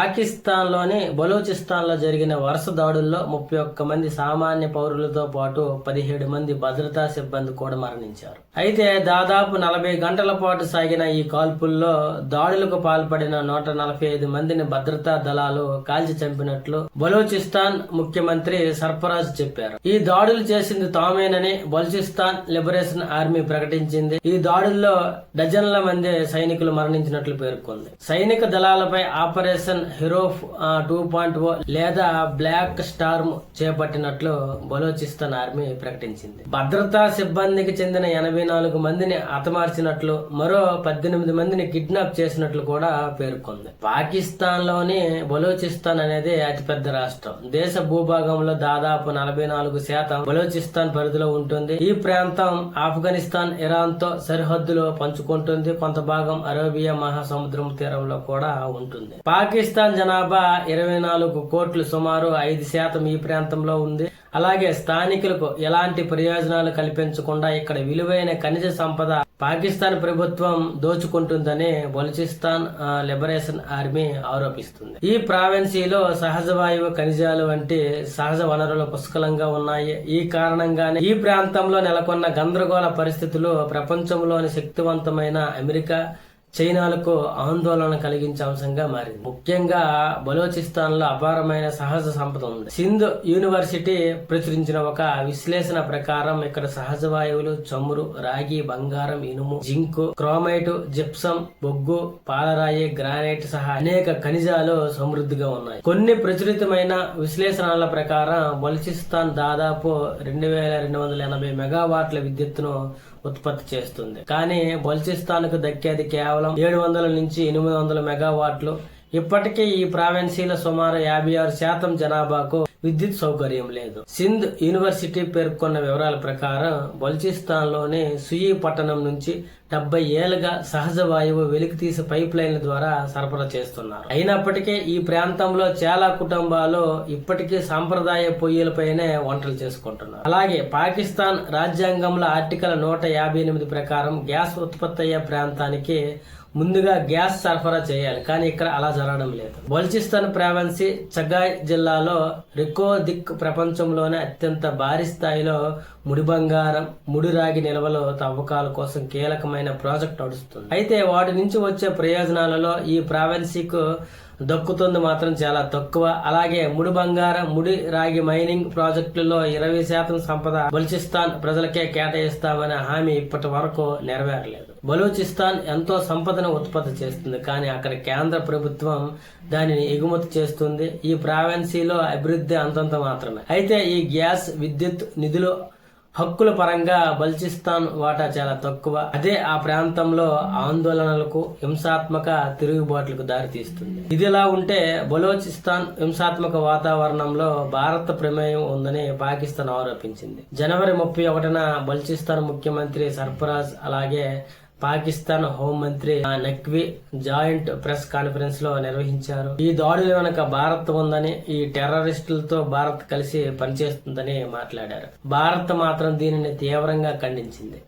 పాకిస్తాన్లోని లో జరిగిన వరుస దాడుల్లో ముప్పై ఒక్క మంది సామాన్య పౌరులతో పాటు పదిహేడు మంది భద్రతా సిబ్బంది కూడా మరణించారు. అయితే దాదాపు నలభై గంటల పాటు సాగిన ఈ కాల్పుల్లో దాడులకు పాల్పడిన నూట నలభై ఐదు మందిని భద్రతా దళాలు కాల్చి చంపినట్లు బలూచిస్తాన్ ముఖ్యమంత్రి సర్ఫరాజ్ చెప్పారు. ఈ దాడులు చేసింది తామేనని బలూచిస్తాన్ లిబరేషన్ ఆర్మీ ప్రకటించింది. ఈ దాడుల్లో డజన్ల మంది సైనికులు మరణించినట్లు పేర్కొంది. సైనిక దళాలపై operation hero two point O లేదా బ్లాక్ స్టార్మ్ చేపట్టినట్లు బలోచిస్తాన్ ఆర్మీ ప్రకటించింది. భద్రతా సిబ్బందికి చెందిన ఎనభై నాలుగు మందిని హతమార్చినట్లు మరో పద్దెనిమిది మందిని కిడ్నాప్ చేసినట్లు కూడా పేర్కొంది. పాకిస్తాన్లోని బలోచిస్తాన్ అనేది అతిపెద్ద రాష్ట్రం. దేశ భూభాగంలో దాదాపు నలభై నాలుగు శాతం బలోచిస్తాన్ పరిధిలో ఉంటుంది. ఈ ప్రాంతం ఆఫ్ఘనిస్తాన్ ఇరాన్తో సరిహద్దులు పంచుకుంటుంది. కొంత భాగం అరేబియా మహాసముద్రం తీరంలో కూడా ఉంటుంది. పాకిస్తాన్ జనాభా ఇరవై నాలుగు కోట్లు సుమారు ఐదు శాతం ఈ ప్రాంతంలో ఉంది. అలాగే స్థానికులకు ఎలాంటి ప్రయోజనాలు కల్పించకుండా ఇక్కడ విలువైన ఖనిజ సంపద పాకిస్తాన్ ప్రభుత్వం దోచుకుంటుందని బలుచిస్తాన్ లిబరేషన్ ఆర్మీ ఆరోపిస్తుంది. ఈ ప్రావిన్సీలో సహజ వాయువు ఖనిజాలు వంటి సహజ వనరులు పుష్కలంగా ఉన్నాయి. ఈ కారణంగానే ఈ ప్రాంతంలో నెలకొన్న గందరగోళ పరిస్థితులు ప్రపంచంలోని శక్తివంతమైన అమెరికా చైనాలకు ఆందోళన కలిగించే అంశంగా మారింది. ముఖ్యంగా బలోచిస్తాన్లో అపారమైన సహజ సంపద ఉంది. సింధు యూనివర్సిటీ ప్రచురించిన ఒక విశ్లేషణ ప్రకారం ఇక్కడ సహజ వాయువులు చమురు రాగి బంగారం ఇనుము జింకు క్రోమైట్ జిప్సం బొగ్గు పాలరాయి గ్రానైట్ సహా అనేక ఖనిజాలు సమృద్ధిగా ఉన్నాయి. కొన్ని ప్రచురితమైన విశ్లేషణల ప్రకారం బలోచిస్తాన్ దాదాపు రెండు వేల రెండు వందల ఎనభై మెగావాట్ల విద్యుత్తును ఉత్పత్తి చేస్తుంది. కానీ బల్చిస్తాన్కు దక్కేది కేవలం ఏడు వందల నుంచి ఎనిమిది వందల మెగావాట్లు. ఇప్పటికే ఈ ప్రావిన్సీల సుమారు యాభై ఆరు శాతం జనాభాకు విద్యుత్ సౌకర్యం లేదు. సింధ్ యూనివర్సిటీ పేర్కొన్న వివరాల ప్రకారం బల్చిస్తాన్లోని సుయి పట్టణం నుంచి డెబ్బై ఏళ్ళుగా సహజ వాయువు వెలికితీసి పైప్ లైన్ల ద్వారా సరఫరా చేస్తున్నారు. అయినప్పటికీ ఈ ప్రాంతంలో చాలా కుటుంబాలు ఇప్పటికీ సాంప్రదాయ పొయ్యిలపైనే వంటలు చేసుకుంటున్నారు. అలాగే పాకిస్తాన్ రాజ్యాంగంలో ఆర్టికల్ నూట యాభై ఎనిమిది ప్రకారం గ్యాస్ ఉత్పత్తి అయ్యే ప్రాంతానికి ముందుగా గ్యాస్ సరఫరా చేయాలి. కానీ ఇక్కడ అలా జరగడం లేదు. బల్చిస్తాన్ ప్రావెన్సీ చగాయ్ జిల్లాలో రికో దిక్ ప్రపంచంలోనే అత్యంత భారీ స్థాయిలో ముడి బంగారం ముడి రాగి నిల్వలు తవ్వకాల కోసం కీలకమైన కీలకమైన ప్రాజెక్ట్ నడుస్తుంది. అయితే వాటి నుంచి వచ్చే ప్రయోజనాలలో ఈ ప్రావెన్సీకు దక్కుతుంది మాత్రం చాలా తక్కువ. అలాగే ముడి బంగారం ముడి రాగి మైనింగ్ ప్రాజెక్టులలో ఇరవై శాతం సంపద బలూచిస్తాన్ ప్రజలకే కేటాయిస్తామనే హామీ ఇప్పటి వరకు నెరవేరలేదు. బలూచిస్తాన్ ఎంతో సంపదను ఉత్పత్తి చేస్తుంది కానీ అక్కడ కేంద్ర ప్రభుత్వం దానిని ఎగుమతి చేస్తుంది. ఈ ప్రావెన్సీలో అభివృద్ధి అంతంత మాత్రమే. అయితే ఈ గ్యాస్ విద్యుత్ నిధులు హక్కుల పరంగా బల్చిస్తాన్ వాటా చాలా తక్కువ. అదే ఆ ప్రాంతంలో ఆందోళనలకు హింసాత్మక తిరుగుబాట్లకు దారితీస్తుంది. ఇదిలా ఉంటే బలోచిస్తాన్ హింసాత్మక వాతావరణంలో భారత ప్రమేయం ఉందని పాకిస్తాన్ ఆరోపించింది. జనవరి ముప్పై ఒకటిన బల్చిస్తాన్ ముఖ్యమంత్రి సర్ఫరాజ్ అలాగే పాకిస్తాన్ హోంమంత్రి నక్వీ జాయింట్ ప్రెస్ కాన్ఫరెన్స్లో నిర్వహించారు. ఈ దాడులు వెనుక భారత్ ఉందని ఈ టెర్రరిస్టులతో భారత్ కలిసి పనిచేస్తుందని మాట్లాడారు. భారత్ మాత్రం దీనిని తీవ్రంగా ఖండించింది.